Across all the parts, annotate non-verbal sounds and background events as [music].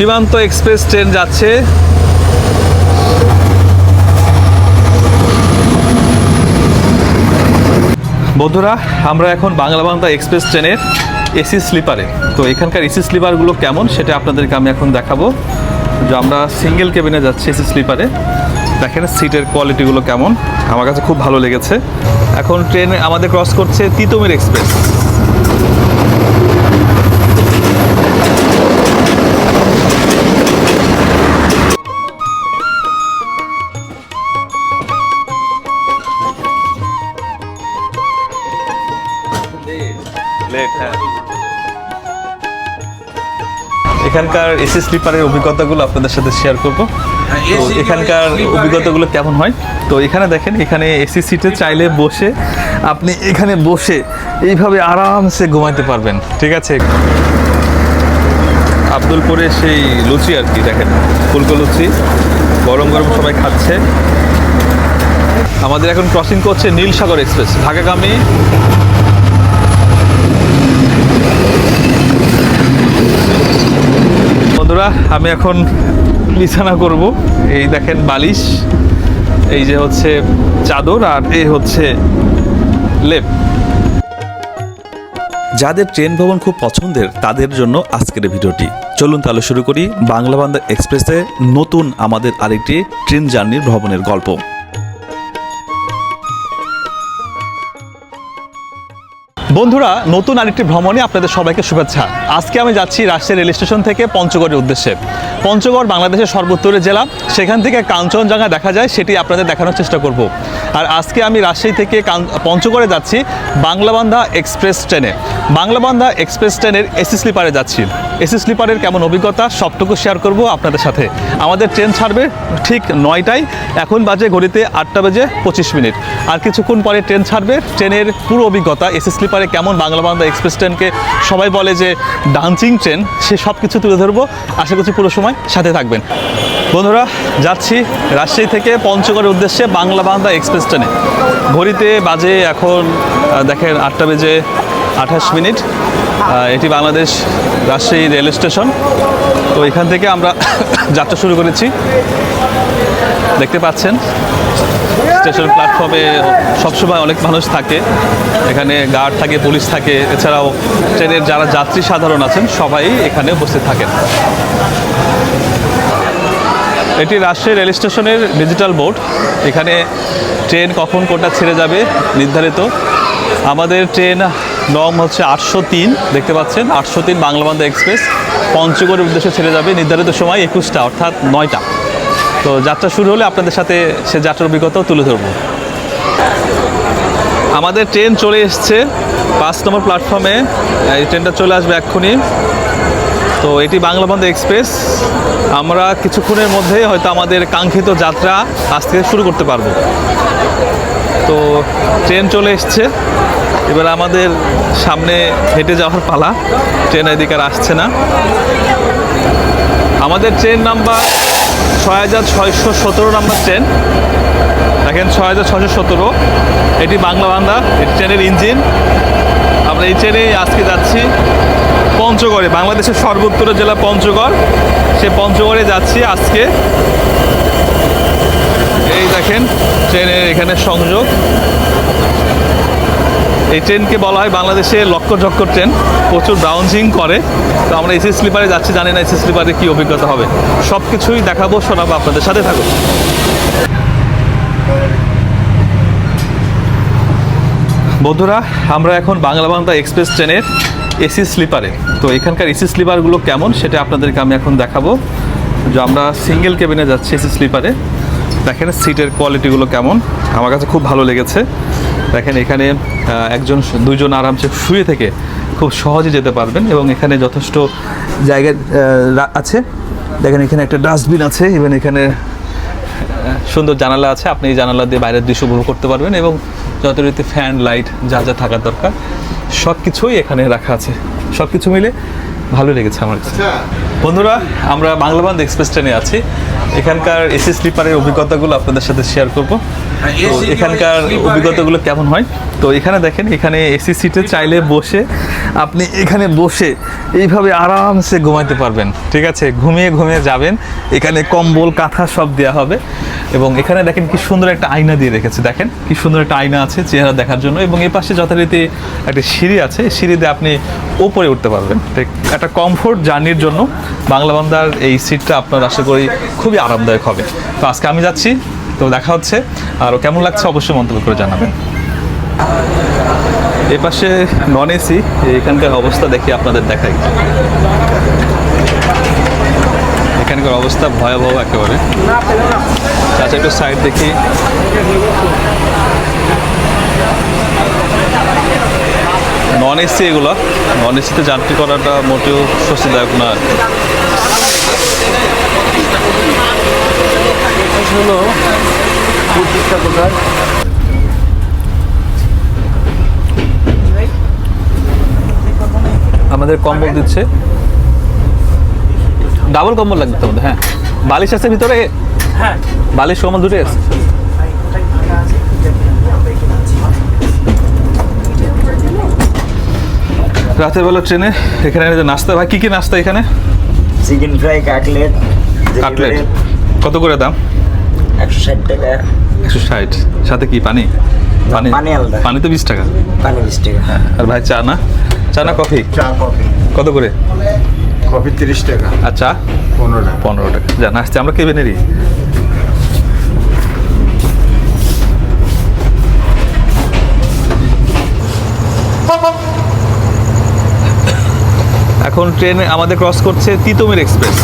সীমান্ত express train যাচ্ছে। বন্ধুরা, আমরা এখন বাংলা বাংলা এক্সপ্রেস ট্রেনের এসি স্লিপারে। তো এখানকার এসি স্লিপারগুলো কেমন সেটা আপনাদেরকে আমি এখন দেখাবো। যে আমরা সিঙ্গেল কেবিনে যাচ্ছি এসি স্লিপারে। দেখেন, সিটের কোয়ালিটিগুলো কেমন। আমার কাছে খুব ভালো লেগেছে। এখন ট্রেন আমাদের ক্রস করছে তিতুমির এক্সপ্রেস। হ্যাঁ। এখানকার এসি স্লিপারের অভিজ্ঞতাগুলো আপনাদের সাথে শেয়ার করব। তো এখানকার অভিজ্ঞতাগুলো কেমন হয়? তো এখানে দেখেন এখানে এসি সিটে চাইলে বসে আপনি এখানে বসে এইভাবে আরামসে ঘুমাইতে পারবেন। ঠিক আছে? আব্দুলপুরে সেই লুচি আর কি দেখেন ফুলকো লুচি গরম গরম সবাই খাচ্ছে। আমাদের এখন ক্রসিং করছে নীলসাগর এক্সপ্রেস ঢাকাগামী বন্ধুরা আমি এখন বিছানা করব। এই দেখেন বালিশ, এই যে হচ্ছে চাদর আর এই হচ্ছে লেপ। যাদের ট্রেন ভবন খুব পছন্দের, তাদের জন্য আজকের ভিডিওটি। চলুন তাহলে শুরু করি বাংলা বান্দা এক্সপ্রেসে নতুন আমাদের আরেকটি ট্রেন জার্নির ভবনের গল্প। বন্ধুরা, নতুন আরেকটি ভ্রমণে আপনাদের সবাইকে শুভেচ্ছা। আজকে আমি যাচ্ছি রাজশাহী রেল স্টেশন থেকে পঞ্চগড়ের উদ্দেশ্যে। পঞ্চগড় বাংলাদেশের সর্বোত্তরের জেলা। সেখান থেকে কাঞ্চনজঙ্ঘা দেখা যায়, সেটি আপনাদের দেখানোর চেষ্টা করব। আর আজকে আমি রাজশাহী থেকে পঞ্চগড়ে যাচ্ছি বাংলাবান্ধা এক্সপ্রেস ট্রেনে। বাংলাবান্ধা এক্সপ্রেস ট্রেনের এসি স্লিপারে যাচ্ছি। এসি স্লিপারের কেমন অভিজ্ঞতা সবটুকু শেয়ার করব আপনাদের সাথে। আমাদের ট্রেন ছাড়বে ঠিক নয়টায়। এখন বাজে ঘড়িতে আটটা বেজে পঁচিশ মিনিট। আর কিছুক্ষণ পরে ট্রেন ছাড়বে। ট্রেনের পুরো অভিজ্ঞতা এসি স্লিপারে কেমন বাংলা বাংলা এক্সপ্রেস ট্রেনকে সবাই বলে যে ডান্সিং ট্রেন সে সব কিছু তুলে ধরবো। আশা করছি পুরো সময় সাথে থাকবেন। বন্ধুরা, যাচ্ছি রাজশাহী থেকে পঞ্চগড়ের উদ্দেশ্যে বাংলা বাংলা এক্সপ্রেস ট্রেনে ঘড়িতে বাজে এখন দেখেন আটটা বেজে আঠাশ মিনিট। এটি বাংলাদেশ রাজশাহী রেল স্টেশন। তো এখান থেকে আমরা [coughs] যাত্রা শুরু করেছি। দেখতে পাচ্ছেন স্টেশন প্ল্যাটফর্মে সবসময় অনেক মানুষ থাকে। এখানে গার্ড থাকে, পুলিশ থাকে। এছাড়াও ট্রেনের যারা যাত্রী সাধারণ আছেন, সবাই এখানে উপস্থিত থাকেন। এটি রাজশাহী রেল স্টেশনের ডিজিটাল বোর্ড। এখানে ট্রেন কখন কোটা ছেড়ে যাবে নির্ধারিত। আমাদের ট্রেন নম হচ্ছে আটশো তিন, দেখতে পাচ্ছেন? আটশো তিন বাংলাবান্ধা এক্সপ্রেস। পঞ্চগড়ের উদ্দেশ্যে ছেড়ে যাবে নির্ধারিত সময় একুশটা, অর্থাৎ নয়টা। তো যাত্রা শুরু হলে আপনাদের সাথে সে যাত্রার অভিজ্ঞতাও তুলে ধরব। আমাদের ট্রেন চলে এসছে, পাঁচ নম্বর প্ল্যাটফর্মে এই ট্রেনটা চলে আসবে এক্ষুনি। তো এটি বাংলা বন্ধ এক্সপ্রেস। আমরা কিছুক্ষণের মধ্যে হয়তো আমাদের কাঙ্ক্ষিত যাত্রা আজ থেকে শুরু করতে পারব। তো ট্রেন চলে এসছে। এবার আমাদের সামনে হেঁটে যাওয়ার পালা। ট্রেন এদিকে আসছে না। আমাদের ট্রেন নাম্বার ছয় হাজার ছয়শো সতেরো নাম্বার ট্রেন দেখেন ছয় হাজার ছয়শো সতেরো। এটি বাংলা বান্দা, এটি ট্রেনের ইঞ্জিন আমরা এই ট্রেনে আজকে যাচ্ছি পঞ্চগড়ে, বাংলাদেশের সর্বোত্তর জেলা পঞ্চগড়। সে পঞ্চগড়ে যাচ্ছি আজকে। এই দেখেন ট্রেনের এখানে সংযোগ। এই ট্রেনকে বলা হয় বাংলাদেশে লক্ষ ট্রেন। প্রচুর ব্রাউন্সিং করে। তো আমরা এসি স্লিপারে যাচ্ছি, জানি না এসি স্লিপারে কী অভিজ্ঞতা হবে। সব কিছুই দেখাবো, শোনাবো আপনাদের সাথে থাকুন। বন্ধুরা, আমরা এখন বাংলা বাংলা এক্সপ্রেস ট্রেনের এসি স্লিপারে তো এখানকার এসি স্লিপারগুলো কেমন, সেটা আপনাদেরকে আমি এখন দেখাবো। যে আমরা সিঙ্গেল কেবিনে যাচ্ছি এসি স্লিপারে দেখেন সিটের কোয়ালিটিগুলো কেমন? আমার কাছে খুব ভালো লেগেছে। দেখেন, এখানে একজন দুজন আরামসে শুয়ে থেকে খুব সহজে যেতে পারবেন এবং এখানে যথেষ্ট জায়গা আছে। দেখেন, এখানে একটা ডাস্টবিন আছে ইভেন এখানে সুন্দর জানালা আছে, আপনি এই জানালা দিয়ে বাইরের দৃশ্য উপভোগ করতে পারবেন এবং যথারীতি ফ্যান লাইট যা যা থাকার দরকার সব কিছুই এখানে রাখা আছে। সব কিছু মিলে ভালো লেগেছে আমার কাছে। বন্ধুরা, আমরা বাংলাবান্ধ এক্সপ্রেস ট্রেনে আছি। এখানকার এসি স্লিপারের অভিজ্ঞতাগুলো আপনাদের সাথে শেয়ার করব। তো এখানকার অভিজ্ঞতাগুলো কেমন হয়? তো এখানে দেখেন এখানে এসি সিটে চাইলে বসে আপনি এখানে বসে এইভাবে আরামসে ঘুমাইতে পারবেন। ঠিক আছে? ঘুমিয়ে ঘুমিয়ে যাবেন। এখানে কম্বল কাঁথা সব দেওয়া হবে। এবং এখানে দেখেন কি সুন্দর একটা আয়না দিয়ে রেখেছে। দেখেন কি সুন্দর একটা আয়না আছে চেহারা দেখার জন্য। এবং এই পাশে যথারীতি একটা সিঁড়ি আছে। এই সিঁড়ি দিয়ে আপনি ওপরে উঠতে পারবেন। একটা কমফোর্ট জার্নির জন্য বাংলা বান্দার এই সিটটা আপনার আশা করি খুবই আরামদায়ক হবে। তো আজকে আমি যাচ্ছি তো দেখা হচ্ছে। আর কেমন লাগছে অবশ্যই মন্তব্য করে জানাবেন। এ পাশে নন এসি, এখানকার অবস্থা দেখি আপনাদের দেখাই। এখানকার অবস্থা ভয়াবহ একেবারে। আচ্ছা একটু সাইড দেখি। নন এসি এগুলো। নন এসিতে যাত্রী করাটা মোটেও স্বস্তিদায়ক না আর কি। হলো পঁচিশটা কোথায়? আমাদের কম্বল দিচ্ছে। ডাবল কম্বল লাগবে তোমাদের হ্যাঁ। বালিশ আছে ভিতরে? হ্যাঁ। বালিশ কম্বল দুটোই আছে। রাতের বেলা ট্রেনে এখানে যে নাস্তা ভাই কি কি নাস্তা এখানে? চিকেন ফ্রাই কাটলেট কাটলেট কত করে দাম? একশো ষাট টাকা। একশো ষাট। সাথে কি পানি? পানি? পানি আলাদা। পানি তো বিশ টাকা? পানি বিশ টাকা। হ্যাঁ আর ভাই চা না? চা না কফি? চা কফি। কত করে? কফি তিরিশ টাকা। আর চা? পনেরো টাকা। পনেরো টাকা। জান আসছে আমরা কেবেনেরই এখন ট্রেন আমাদের ক্রস করছে তিতুমির এক্সপ্রেস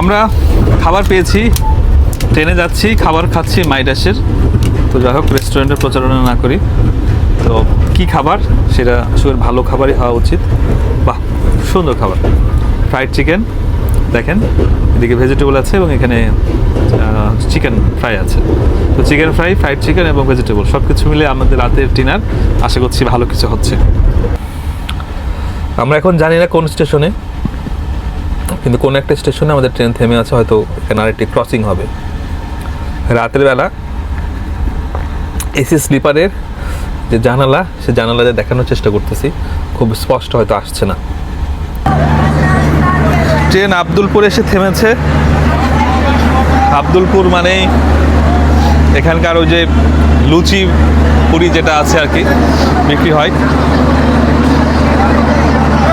আমরা খাবার পেয়েছি, ট্রেনে যাচ্ছি, খাবার খাচ্ছি মাইডাসের তো যাই হোক, রেস্টুরেন্টের প্রচারণা না করি। তো কি খাবার? সেটা আসলে ভালো খাবারই হওয়া উচিত। বাহ, সুন্দর খাবার। ফ্রাইড চিকেন দেখেন, এদিকে ভেজিটেবল আছে এবং এখানে চিকেন ফ্রাই আছে। তো চিকেন ফ্রাই ফ্রাইড চিকেন এবং ভেজিটেবল সব কিছু মিলে আমাদের রাতের ডিনার আশা করছি ভালো কিছু হচ্ছে। আমরা এখন জানি না কোন স্টেশনে কিন্তু কোনো একটা স্টেশনে আমাদের ট্রেন থেমে আছে, হয়তো এখানে আরেকটি ক্রসিং হবে। রাতের বেলা এসি স্লিপারের যে জানালা, সে জানালা জানালাতে দেখানোর চেষ্টা করতেছি। খুব স্পষ্ট হয়তো আসছে না। ট্রেন আব্দুলপুর এসে থেমেছে। আব্দুলপুর মানেই এখানকার ওই যে লুচি পুরি যেটা আছে আর কি, বিক্রি হয়।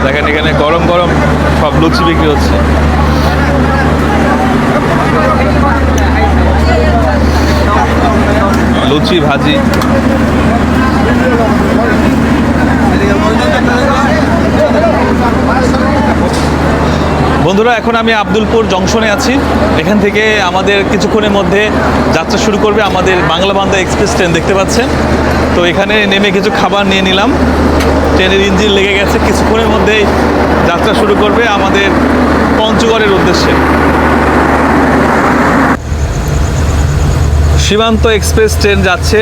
দেখেন এখানে গরম গরম সব লুচি বিক্রি হচ্ছে। লুচি ভাজি। বন্ধুরা, এখন আমি আব্দুলপুর জংশনে আছি। এখান থেকে আমাদের কিছুক্ষণের মধ্যে যাত্রা শুরু করবে আমাদের বাংলা বান্দা এক্সপ্রেস ট্রেন, দেখতে পাচ্ছেন? তো এখানে নেমে কিছু খাবার নিয়ে নিলাম। ট্রেনের ইঞ্জিন লেগে গেছে। কিছুক্ষণের মধ্যেই যাত্রা শুরু করবে আমাদের পঞ্চগড়ের উদ্দেশ্যে। সীমান্ত এক্সপ্রেস ট্রেন যাচ্ছে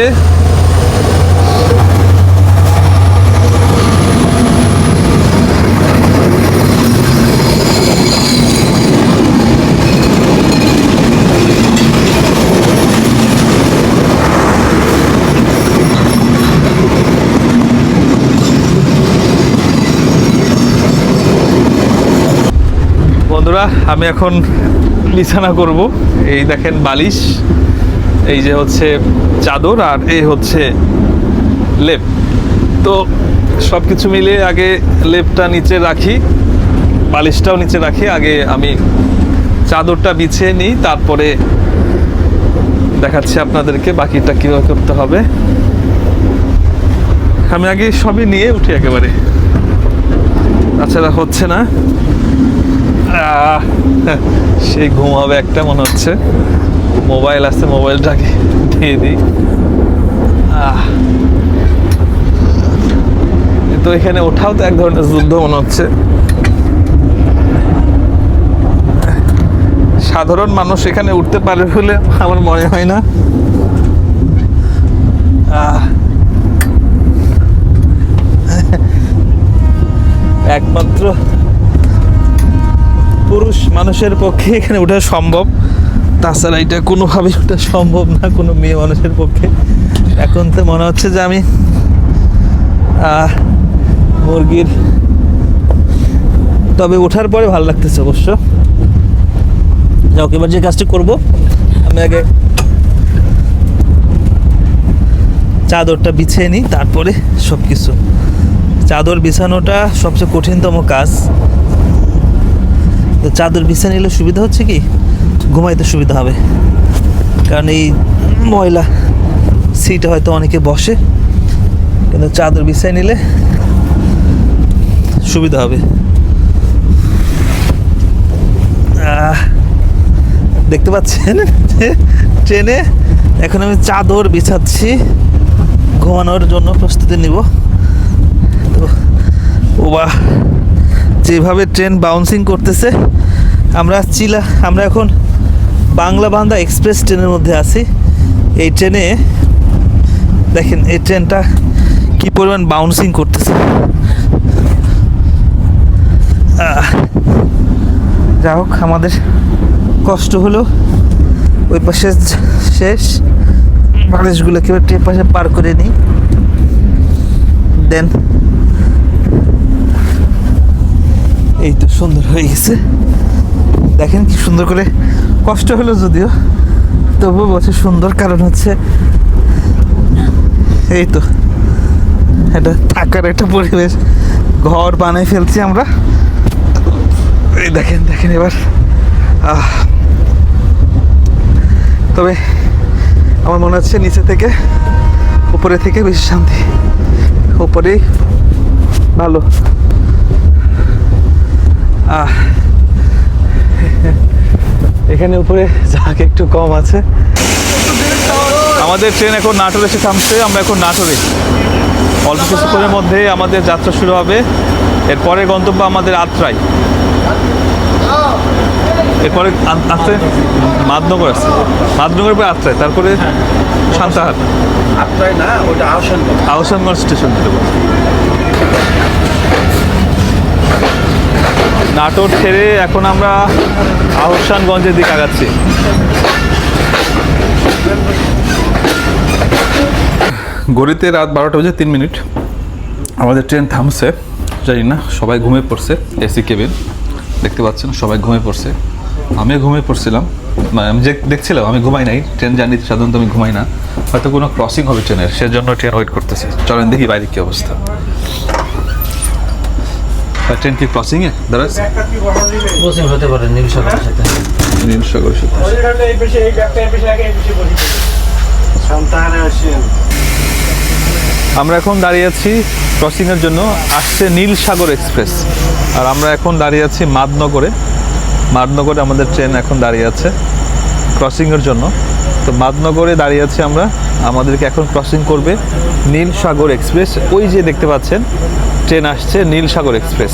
বন্ধুরা আমি এখন বিছানা করব। এই দেখেন বালিশ, এই যে হচ্ছে চাদর আর এই হচ্ছে লেপ। তো সব কিছু মিলিয়ে আগে লেপটা নিচে রাখি, বালিশটাও নিচে রাখি, আগে আমি চাদরটা বিছিয়ে নিই, তারপরে দেখাচ্ছি আপনাদেরকে বাকিটা কীভাবে করতে হবে। আমি আগে সবই নিয়ে উঠি একেবারে। তাছাড়া হচ্ছে না। সেই ঘুম হবে একটা মনে হচ্ছে। মোবাইল আছে, মোবাইলটাকে দিয়ে দিই। তো এখানে ওঠাও তো এক ধরনের যুদ্ধ মনে হচ্ছে। সাধারণ মানুষ এখানে উঠতে পারে বলে আমার মনে হয় না। মানুষের পক্ষে এখানে ওঠা সম্ভব। তাছাড়া এটা কোনোভাবেই ওঠা সম্ভব না কোনো মেয়ে মানুষের পক্ষে। এখন তো মনে হচ্ছে যে আমি মুরগির, তবে ওঠার পরে ভালো লাগতেছে অবশ্য। যাও এবার যে কাজটি করব, আমি আগে চাদরটা বিছিয়ে নিই, তারপরে সব কিছু চাদর বিছানোটা সবচেয়ে কঠিনতম কাজ। চাদর বিছিয়ে নিলে সুবিধা হচ্ছে কি? ঘুমাইতে সুবিধা হবে। কারণ এই ময়লা সিটে হয়তো অনেকে বসে, কিন্তু চাদর বিছিয়ে নিলে সুবিধা হবে। দেখতে পাচ্ছেন? ট্রেনে এখন আমি চাদর বিছাচ্ছি। ঘুমানোর জন্য প্রস্তুতি নিব। তো ও বাহ যেভাবে ট্রেন বাউন্সিং করতেছে, আমরা চিলা আমরা এখন বাংলা বান্দা এক্সপ্রেস ট্রেনের মধ্যে আছি। এই ট্রেনে দেখেন, এই ট্রেনটা কি পরিমাণ বাউন্সিং করতেছে। যা হোক, আমাদের কষ্ট হলো। ওই পাশে শেষ। টে পাশে পার করে নিই। দেন এই তো সুন্দর হয়ে গেছে। দেখেন কি সুন্দর করে কষ্ট হলো যদিও, তবুও বলছে সুন্দর, কারণ হচ্ছে এই তো এটা থাকার একটা পরিবেশ, ঘর বানাই ফেলছি আমরা। এই দেখেন দেখেন এবার। তবে আমার মনে হচ্ছে নিচে থেকে উপরে থেকে বেশি শান্তি। উপরেই ভালো। এখানে উপরে ঝাঁক একটু কম আছে। আমাদের ট্রেন এখন নাটোর এসে থামছে আমরা এখন নাটোরে। অল্প কিছুক্ষণের মধ্যে আমাদের যাত্রা শুরু হবে। এরপরে গন্তব্য আমাদের আত্রাই। এরপরে আ- আত্রাই মাদনগর আছে। মাদনগরের পরে আত্রাই তারপরে সান্তাহার। আপনার না ওটা আহসান আহসানগঞ্জ স্টেশন দেবো নাটোর ছেড়ে এখন আমরা আহসানগঞ্জের দিকে আগাচ্ছি। গড়িতে রাত বারোটা বেজে তিন মিনিট। আমাদের ট্রেন থামছে, জানি না, সবাই ঘুমিয়ে পড়ছে, এসি কেবিন, দেখতে পাচ্ছেন, সবাই ঘুমিয়ে পড়ছে। আমিও ঘুমিয়ে পড়ছিলাম মানে আমি যে দেখছিলাম, আমি ঘুমাই নাই, ট্রেন জার্নিতে সাধারণত আমি ঘুমাই না, হয়তো কোনো ক্রসিং হবে ট্রেনের, সেজন্য ট্রেন ওয়েট করতেছে। চলেন দেখি বাইরে কী অবস্থা। ট্রেন কি ক্রসিংয়ে দাঁড়াচ্ছে কোচিং হতে পারে নীল সাগরের সাথে। নীলসাগর সাথে। এই পেশে এই ব্যাগটা এই পেশে আগে এই পেশে বসে সন্তানে আসেন আমরা এখন দাঁড়িয়ে আছি ক্রসিংয়ের জন্য আসছে নীল সাগর এক্সপ্রেস। আর আমরা এখন দাঁড়িয়ে আছি মাদনগরে। মাদনগরে আমাদের ট্রেন এখন দাঁড়িয়ে আছে ক্রসিংয়ের জন্য। তো মাদনগরে দাঁড়িয়ে আছি আমরা। আমাদেরকে এখন ক্রসিং করবে নীল সাগর এক্সপ্রেস ওই যে দেখতে পাচ্ছেন, ট্রেন আসছে নীল সাগর এক্সপ্রেস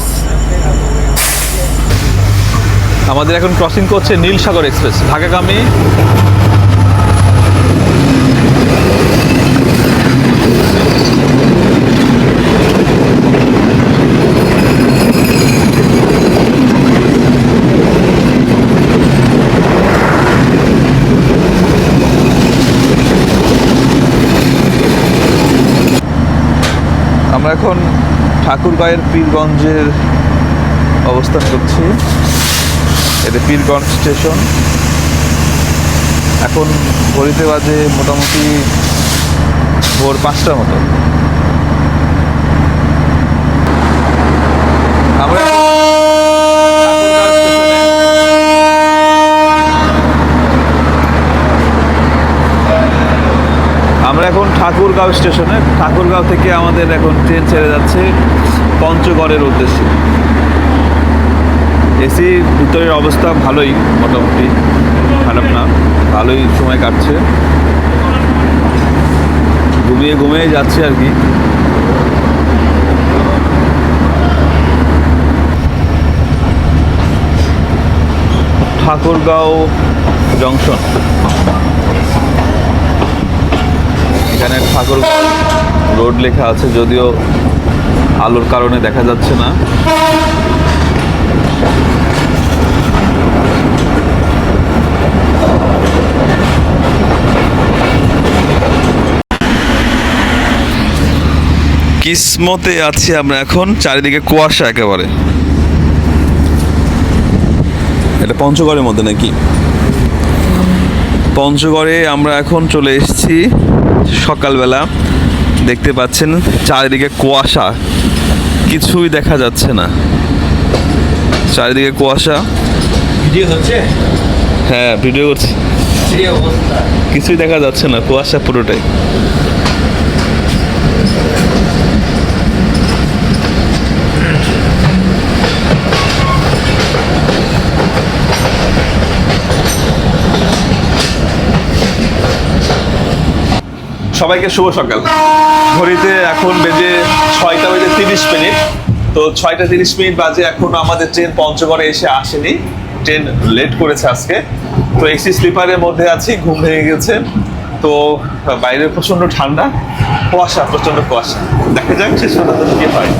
আমাদের এখন ক্রসিং করছে নীল সাগর এক্সপ্রেস ঢাকাগামী আমরা এখন ঠাকুরগাঁয়ের পীরগঞ্জের অবস্থান করছি। এটা পীরগঞ্জ স্টেশন। এখন ঘড়িতে বাজে মোটামুটি ভোর পাঁচটার মতো। আমরা ঠাকুরগাঁও স্টেশনে আমরা এখন ঠাকুরগাঁও স্টেশনে। ঠাকুরগাঁও থেকে আমাদের এখন ট্রেন ছেড়ে যাচ্ছে পঞ্চগড়ের উদ্দেশ্যে। এসি ভিতরের অবস্থা ভালোই, মোটামুটি। খারাপ না, ভালোই সময় কাটছে। ঘুমিয়ে ঘুমিয়ে যাচ্ছে আর কি। ঠাকুরগাঁও জংশন। এখানে ঠাকুর রোড লেখা আছে, যদিও আলোর কারণে দেখা যাচ্ছে না। কিসমতে আছি আমরা এখন, চারিদিকে কুয়াশা একেবারে। এটা পঞ্চগড়ের মধ্যে নাকি? পঞ্চগড়ে আমরা এখন চলে এসেছি। সকালবেলা দেখতে পাচ্ছেন চারিদিকে কুয়াশা। কিছুই দেখা যাচ্ছে না। চারিদিকে কুয়াশা। ভিডিও হচ্ছে? হ্যাঁ ভিডিও করছি। কিছুই দেখা যাচ্ছে না কুয়াশা পুরোটাই। সবাইকে শুভ সকাল। ঘড়িতে এখন বেজে ছয়টা বেজে তিরিশ মিনিট। তো ছয়টা তিরিশ মিনিট বাজে এখন আমাদের ট্রেন পঞ্চগড়ে এসে আসেনি। ট্রেন লেট করেছে আজকে। তো এসি স্লিপারের মধ্যে আছি, ঘুম ভেঙে গেছে। তো বাইরে প্রচণ্ড ঠান্ডা, কুয়াশা প্রচণ্ড কুয়াশা। দেখা যাক শেষ পর্যন্ত কি হয়।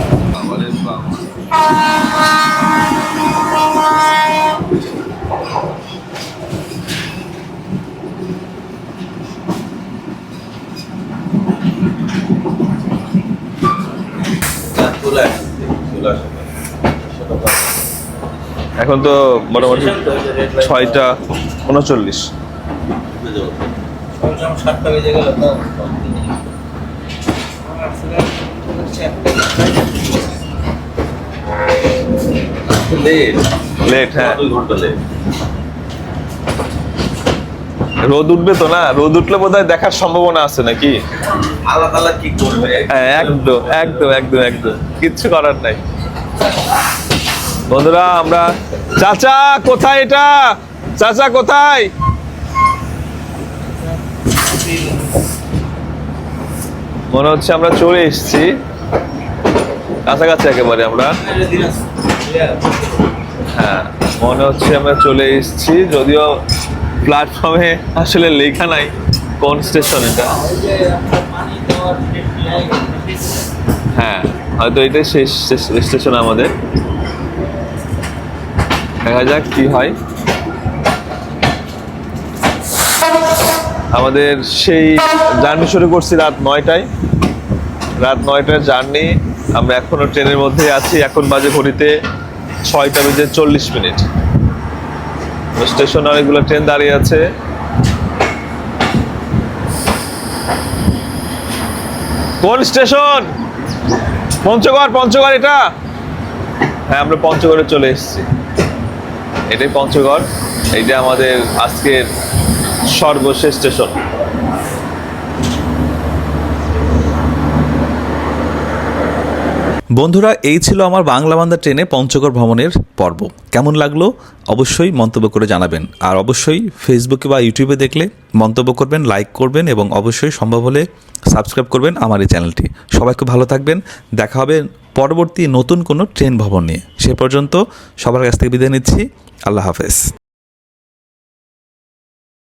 এখন তো মোটামুটি ছয়টা উনচল্লিশ। লেট হ্যাঁ। রোদ উঠবে তো না? রোদ উঠলে বোধহয় দেখার সম্ভাবনা আছে নাকি? আল্লাহ তাআলা কি করবে? হ্যাঁ একদম একদম একদম একদম। কিচ্ছু করার নাই। বন্ধুরা, আমরা চাচা, কোথায় এটা? চাচা, কোথায়? মনে হচ্ছে আমরা চলে এসছি। কাছাকাছি একেবারে আমরা। হ্যাঁ মনে হচ্ছে আমরা চলে এসেছি। যদিও প্ল্যাটফর্মে আসলে লেখা নাই কোন স্টেশন এটা। হ্যাঁ হয়তো এটাই শেষ স্টেশন আমাদের। দেখা যাক কি হয়। আমাদের সেই জার্নি শুরু করছি রাত নয়টায়। রাত নয়টার জার্নি। আমরা এখনও ট্রেনের মধ্যে আছি। এখন বাজে ঘড়িতে ছয়টা বেজে চল্লিশ মিনিট। স্টেশনে অনেকগুলো ট্রেন দাঁড়িয়ে আছে। কোন স্টেশন? পঞ্চগড় পঞ্চগড় এটা? হ্যাঁ আমরা পঞ্চগড়ে চলে এসেছি। এটাই পঞ্চগড়, এইটা আমাদের আজকের সর্বশেষ স্টেশন। বন্ধুরা, এই ছিল আমার বাংলা বান্দা ট্রেনে পঞ্চগড় ভ্রমণের পর্ব। কেমন লাগল? অবশ্যই মন্তব্য করে জানাবেন। আর অবশ্যই ফেসবুকে বা ইউটিউবে দেখলে মন্তব্য করবেন লাইক করবেন এবং অবশ্যই সম্ভব হলে সাবস্ক্রাইব করবেন আমার এই চ্যানেলটি সবাই খুব ভালো থাকবেন। দেখা হবে পরবর্তী নতুন কোনো ট্রেন ভবন নিয়ে। সে পর্যন্ত সবার কাছ থেকে বিদায় নিচ্ছি। আল্লাহ হাফেজ।